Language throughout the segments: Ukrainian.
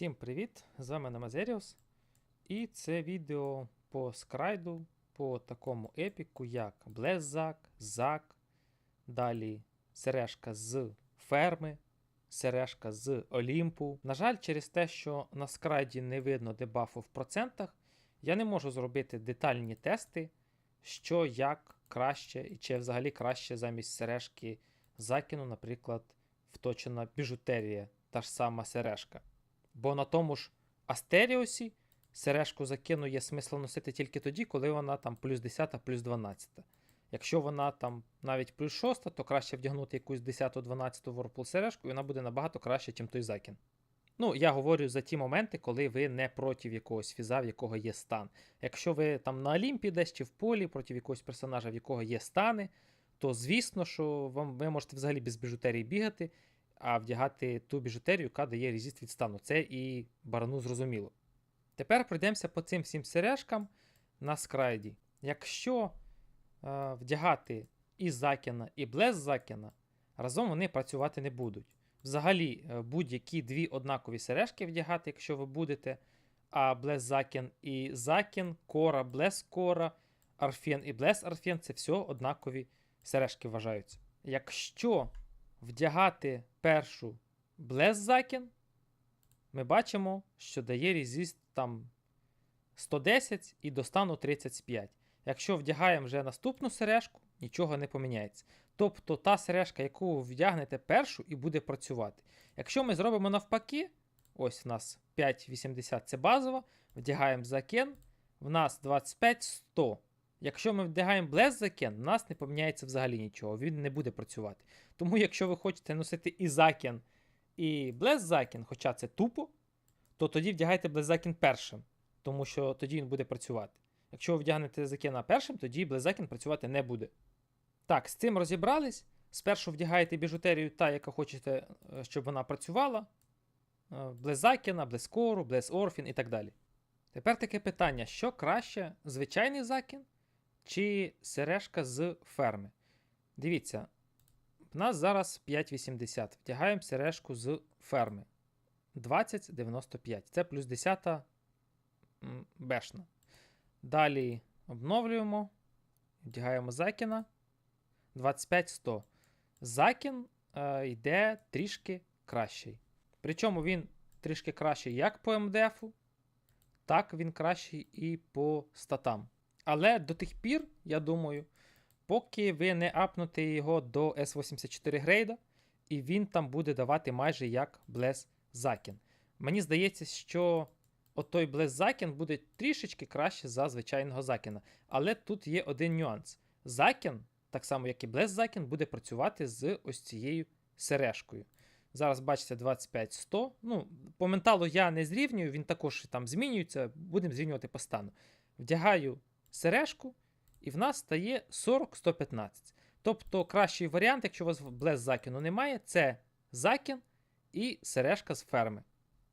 Всім привіт! З вами Намазеріус. І це відео по скрайду, по такому епіку, як Блеззак, Зак, далі сережка з ферми, сережка з Олімпу. На жаль, через те, що на скрайді не видно дебафу в процентах, я не можу зробити детальні тести, що як краще, і чи взагалі краще замість сережки закину, наприклад, вточена біжутерія, та ж сама сережка. Бо на тому ж Астеріусі сережку закину є смисл носити тільки тоді, коли вона там плюс 10, плюс 12. Якщо вона там навіть плюс 6, то краще вдягнути якусь 10-12 ворпл сережку, і вона буде набагато краще, ніж той закін. Ну, я говорю за ті моменти, коли ви не проти якогось фіза, в якого є стан. Якщо ви там на Олімпі десь чи в полі проти якогось персонажа, в якого є стани, то звісно, що вам, ви можете взагалі без біжутерії бігати, а вдягати ту біжутерію, яка дає резист від стану. Це і барану зрозуміло. Тепер пройдемося по цим всім сережкам на скрайді. Якщо е, вдягати і Закіна, і Блес Закіна, разом вони працювати не будуть. Взагалі, е, будь-які дві однакові сережки вдягати, якщо ви будете, а Блес Закін і Закін, Кора, Блес Кора, Арфен і Блес Арфен це все однакові сережки вважаються. Якщо вдягати першу Блес Закін, ми бачимо, що дає резист там 110 і до стану 35. Якщо вдягаємо вже наступну сережку, нічого не поміняється. Тобто та сережка, яку ви вдягнете першу, і буде працювати. Якщо ми зробимо навпаки, ось у нас 5,80 це базова, вдягаємо закен, в нас 25-100. Якщо ми вдягаємо Bless закен, в нас не поміняється взагалі нічого, він не буде працювати. Тому, якщо ви хочете носити і закен, і Bless закен, хоча це тупо, то тоді вдягайте Bless закен першим, тому що тоді він буде працювати. Якщо ви вдягнете закена першим, тоді закен працювати не буде. Так, з цим розібрались. Спершу вдягаєте біжутерію та, яка хочете, е, щоб вона працювала. Bless закена, Bless кору, Bless орфін і так далі. Тепер таке питання: що краще, звичайний закін чи сережка з ферми? Дивіться, в нас зараз 5,80. Вдягаємо сережку з ферми. 20,95. Це плюс 10 бешна. Далі обновлюємо. Вдягаємо закіна. 25-100. Закін е, йде трішки кращий. Причому він трішки кращий як по МДФу, так він кращий і по статам. Але до тих пір, я думаю, поки ви не апнете його до S84 грейда, і він там буде давати майже як Bless Закін. Мені здається, що отой Bless Закін буде трішечки краще за звичайного Закіна. Але тут є один нюанс. Закін, так само як і Bless Закін, буде працювати з ось цією сережкою. Зараз бачите 25-100. Ну, по менталу я не зрівнюю, він також там змінюється, будемо зрівнювати по стану. Вдягаю сережку, і в нас стає 40-115. Тобто кращий варіант, якщо у вас блес закіну немає, це закін і сережка з ферми.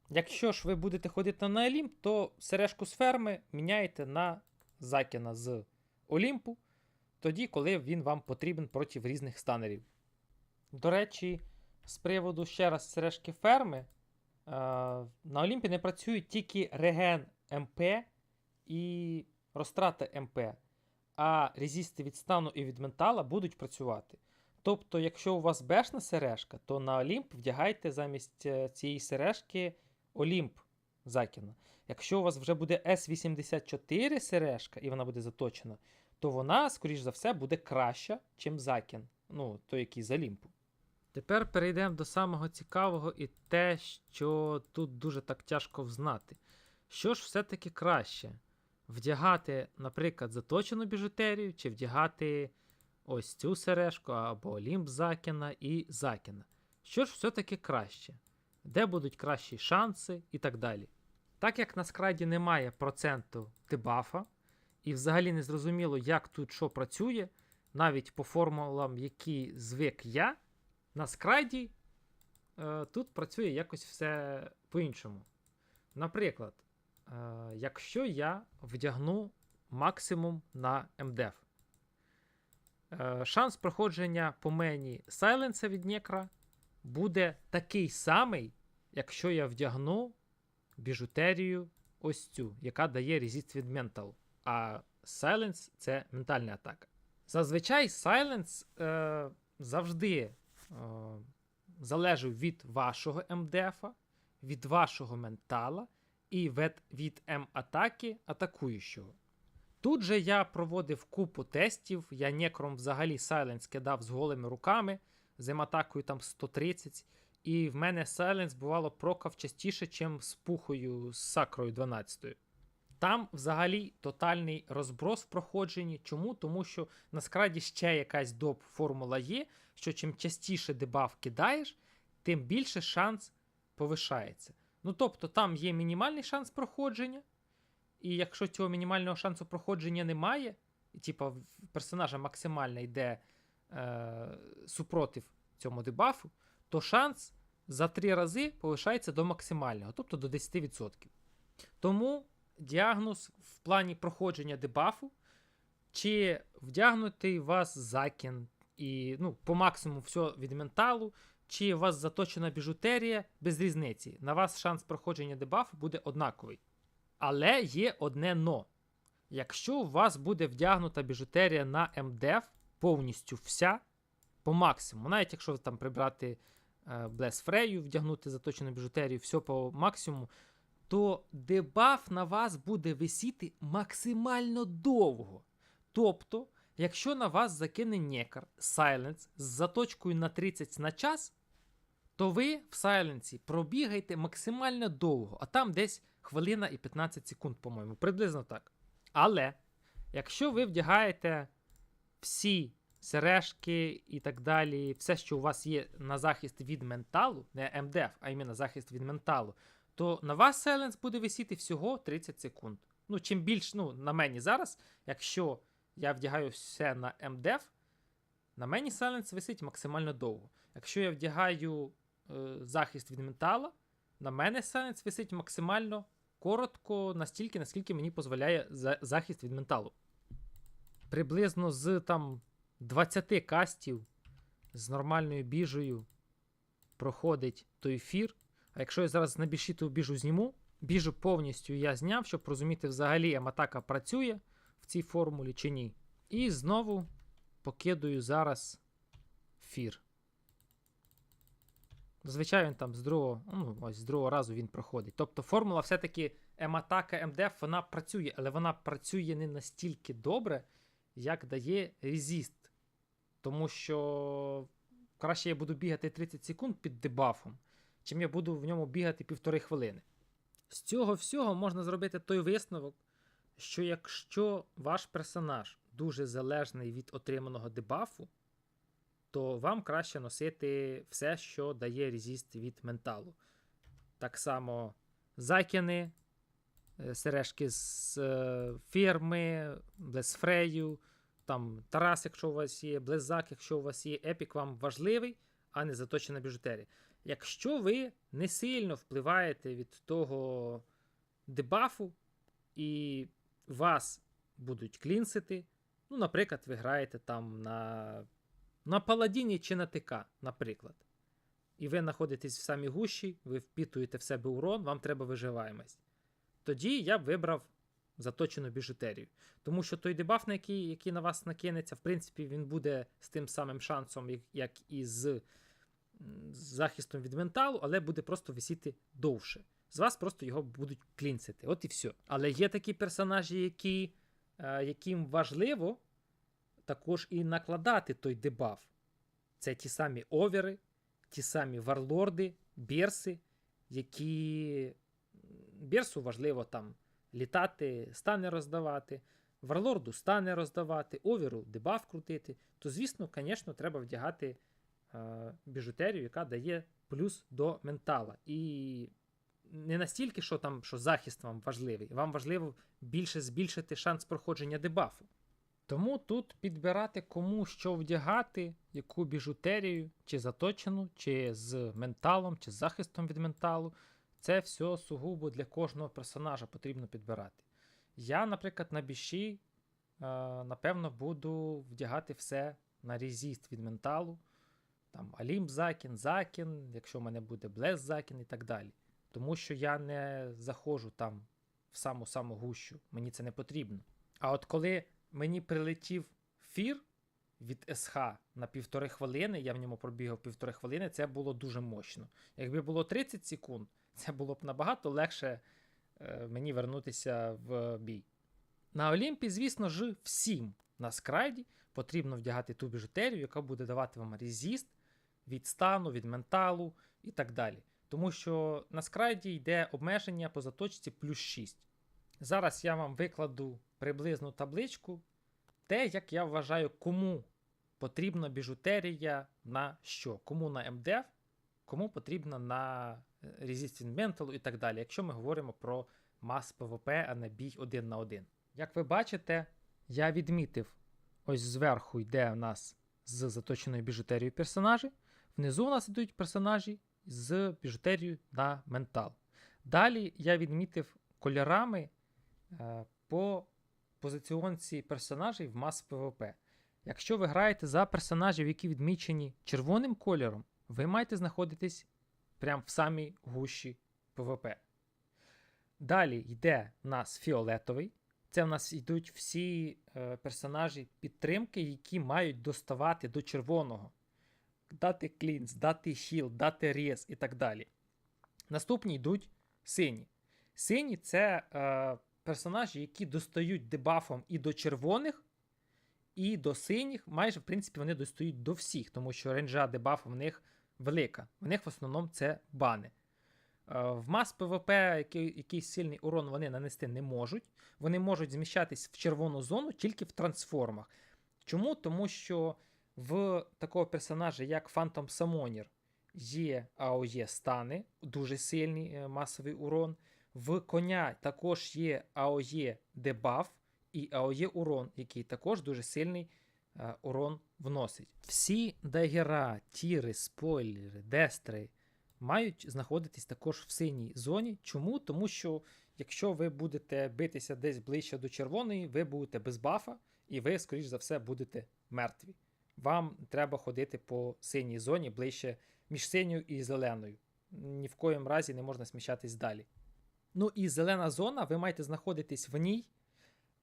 Якщо ж ви будете ходити на Олімп, то сережку з ферми міняєте на закіна з Олімпу, тоді, коли він вам потрібен проти різних станерів. До речі, з приводу ще раз сережки ферми, е, на Олімпі не працюють тільки реген МП і розтрата МП, а резисти від стану і від ментала будуть працювати. Тобто, якщо у вас бешна сережка, то на Олімп вдягайте замість е, цієї сережки Олімп закіна. Якщо у вас вже буде S84 сережка і вона буде заточена, то вона, скоріш за все, буде краща, чим закін. Ну, той, який з Олімпу. Тепер перейдемо до самого цікавого і те, що тут дуже так тяжко взнати. Що ж все-таки краще? Вдягати, наприклад, заточену біжутерію, чи вдягати ось цю сережку або Олімп Закіна і Закіна. Що ж все-таки краще? Де будуть кращі шанси і так далі. Так як на скрайді немає проценту дебафа, і взагалі не зрозуміло, як тут що працює, навіть по формулам, які звик я, на скрайді е, тут працює якось все по-іншому. Наприклад, якщо я вдягну максимум на МДФ, е, шанс проходження по мені сайленса від Некра буде такий самий, якщо я вдягну біжутерію ось цю, яка дає резист від ментал. А Silence це ментальна атака. Зазвичай Silence е, завжди е, залежав від вашого МДФа, від вашого ментала і від, від М-атаки атакуючого. Тут же я проводив купу тестів, я некром взагалі Silence кидав з голими руками, з М-атакою там 130, і в мене Silence бувало прокав частіше, ніж з пухою з сакрою 12. Там взагалі тотальний розброс в проходженні. Чому? Тому що на скраді ще якась доп формула є, що чим частіше дебаф кидаєш, тим більше шанс повишається. Ну тобто там є мінімальний шанс проходження, і якщо цього мінімального шансу проходження немає, типа персонажа максимально йде е, супротив цьому дебафу, то шанс за три рази повишається до максимального, тобто до 10%. Тому діагноз в плані проходження дебафу, чи вдягнутий вас закін і ну, по максимуму все від менталу, чи у вас заточена біжутерія, без різниці. На вас шанс проходження дебафу буде однаковий. Але є одне но. Якщо у вас буде вдягнута біжутерія на МДФ повністю вся, по максимуму, навіть якщо там прибрати е, Блес Фрею, вдягнути заточену біжутерію, все по максимуму, то дебаф на вас буде висіти максимально довго. Тобто, якщо на вас закине некар Silence з заточкою на 30 на час, то ви в сайленсі пробігайте максимально довго, а там десь хвилина і 15 секунд, по-моєму, приблизно так. Але якщо ви вдягаєте всі сережки і так далі, все, що у вас є на захист від менталу, не МДФ, а іменно захист від менталу, то на вас сайленс буде висіти всього 30 секунд. Ну, чим більш, ну, на мені зараз, якщо я вдягаю все на МДФ, на мені сайленс висить максимально довго. Якщо я вдягаю захист від ментала, на мене сайленс висить максимально коротко, настільки, наскільки мені дозволяє захист від менталу. Приблизно з там 20 кастів з нормальною біжею проходить той ефір. А якщо я зараз на бішіту біжу зніму, біжу повністю я зняв, щоб розуміти взагалі, атака працює в цій формулі чи ні. І знову покидаю зараз фір. Зазвичай він там з другого, ну, ось з другого разу він проходить. Тобто формула все-таки М-атака, МДФ, вона працює, але вона працює не настільки добре, як дає резіст. Тому що краще я буду бігати 30 секунд під дебафом, чим я буду в ньому бігати півтори хвилини. З цього всього можна зробити той висновок, що якщо ваш персонаж дуже залежний від отриманого дебафу, то вам краще носити все, що дає резіст від менталу. Так само закини, е, сережки з е, фірми, блесфрею, там Тарас, якщо у вас є, Блезак, якщо у вас є епік, вам важливий, а не заточена біжутерія. Якщо ви не сильно впливаєте від того дебафу, і вас будуть клінсити, ну, наприклад, ви граєте там на на паладіні чи на ТК, наприклад. І ви знаходитесь в самій гущі, ви впітуєте в себе урон, вам треба виживаємость. Тоді я б вибрав заточену біжутерію. Тому що той дебаф, на який, який на вас накинеться, в принципі, він буде з тим самим шансом, як, як і з, з захистом від менталу, але буде просто висіти довше. З вас просто його будуть клінцити. От і все. Але є такі персонажі, які, е, яким важливо також і накладати той дебаф. Це ті самі овери, ті самі варлорди, бірси, які бірсу важливо там літати, стане роздавати, варлорду стане роздавати, овіру дебаф крутити, то, звісно, звісно, треба вдягати е, біжутерію, яка дає плюс до ментала. І не настільки, що там що захист вам важливий, вам важливо більше збільшити шанс проходження дебафу. Тому тут підбирати кому що вдягати, яку біжутерію, чи заточену, чи з менталом, чи з захистом від менталу. Це все сугубо для кожного персонажа потрібно підбирати. Я, наприклад, на біші, е, напевно, буду вдягати все на резіст від менталу. Там Алімп Закін, Закін, якщо в мене буде Блес Закін і так далі. тому що я не заходжу там в саму-саму гущу. Мені це не потрібно. А от коли мені прилетів фір від СХ на півтори хвилини, я в ньому пробігав півтори хвилини, це було дуже мощно. Якби було 30 секунд, це було б набагато легше е, мені вернутися в бій. На Олімпі, звісно ж, всім на скрайді потрібно вдягати ту біжутерію, яка буде давати вам резіст від стану, від менталу і так далі. Тому що на скрайді йде обмеження по заточці плюс 6. Зараз я вам викладу приблизну табличку, те, як я вважаю, кому потрібна біжутерія на що, кому на МДФ, кому потрібна на е, Resistant Mental і так далі, якщо ми говоримо про мас ПВП, а не бій один на один. Як ви бачите, я відмітив, ось зверху йде у нас з заточеною біжутерією персонажі, внизу у нас йдуть персонажі з біжутерією на ментал. Далі я відмітив кольорами е, по позиціонці персонажей в мас ПВП. Якщо ви граєте за персонажів, які відмічені червоним кольором, ви маєте знаходитись прямо в самій гущі ПВП. Далі йде у нас фіолетовий. Це в нас йдуть всі е, персонажі підтримки, які мають доставати до червоного. Дати клінс, дати хіл, дати рез і так далі. Наступні йдуть сині. Сині це е, персонажі, які достають дебафом і до червоних, і до синіх. Майже, в принципі, вони достають до всіх, тому що ренджа дебафу в них велика. В них в основному це бани. Е, В мас ПВП який, якийсь сильний урон вони нанести не можуть. Вони можуть зміщатись в червону зону тільки в трансформах. Чому? Тому що в такого персонажа, як Phantom Summoner, є АОЄ стани, дуже сильний е, масовий урон. В коня також є АОЄ дебаф і АОЄ урон, який також дуже сильний е, урон вносить. Всі дагера, тіри, спойлери, дестри мають знаходитись також в синій зоні. Чому? Тому що якщо ви будете битися десь ближче до червоної, ви будете без бафа, і ви, скоріш за все, будете мертві. Вам треба ходити по синій зоні ближче між синьою і зеленою. Ні в коїм разі не можна сміщатись далі. Ну і зелена зона, ви маєте знаходитись в ній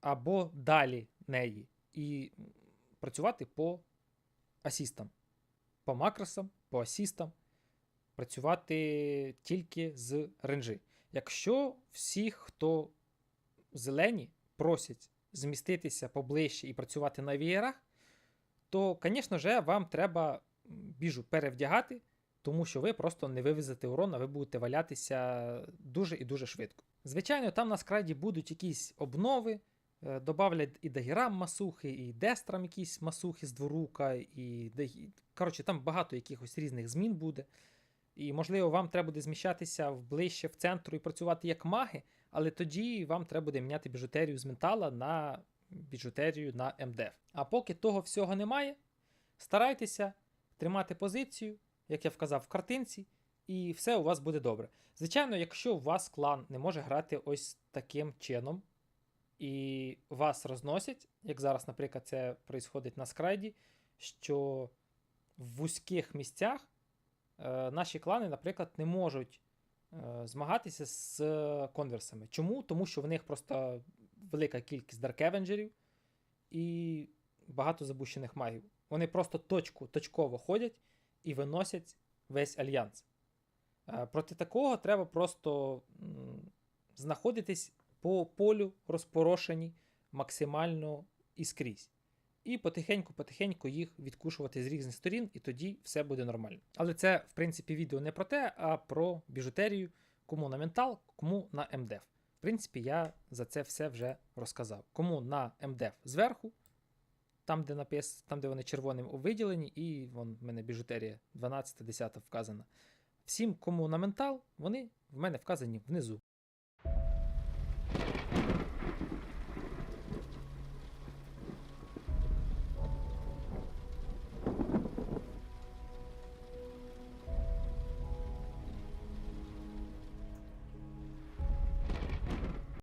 або далі неї. І працювати по асістам, по макросам, по асістам, працювати тільки з ренджі. Якщо всі, хто зелені, просять зміститися поближче і працювати на вієрах, то, звісно ж, вам треба біжу перевдягати, тому що ви просто не вивезете урон, а ви будете валятися дуже і дуже швидко. Звичайно, там на скрайді будуть якісь обнови, е, добавлять і дагерам масухи, і дестрам якісь масухи з дворука, і коротше, там багато якихось різних змін буде. І, можливо, вам треба буде зміщатися ближче в центру і працювати як маги, але тоді вам треба буде міняти біжутерію з ментала на біжутерію на МДФ. А поки того всього немає, старайтеся тримати позицію, як я вказав в картинці, і все у вас буде добре. Звичайно, якщо у вас клан не може грати ось таким чином, і вас розносять, як зараз, наприклад, це відбувається на скрайді, що в вузьких місцях е, наші клани, наприклад, не можуть е, змагатися з е, конверсами. Чому? Тому що в них просто велика кількість даркевенджерів і багато забущених магів. Вони просто точку, точково ходять і виносять весь альянс. Е, Проти такого треба просто знаходитись по полю розпорошені максимально і скрізь. І потихеньку-потихеньку їх відкушувати з різних сторін, і тоді все буде нормально. Але це, в принципі, відео не про те, а про біжутерію, кому на ментал, кому на МДФ. В принципі, я за це все вже розказав. Кому на МДФ зверху, там, де напис, там, де вони червоним виділені, і вон в мене біжутерія 12-10 вказана. Всім, кому на ментал, вони в мене вказані внизу.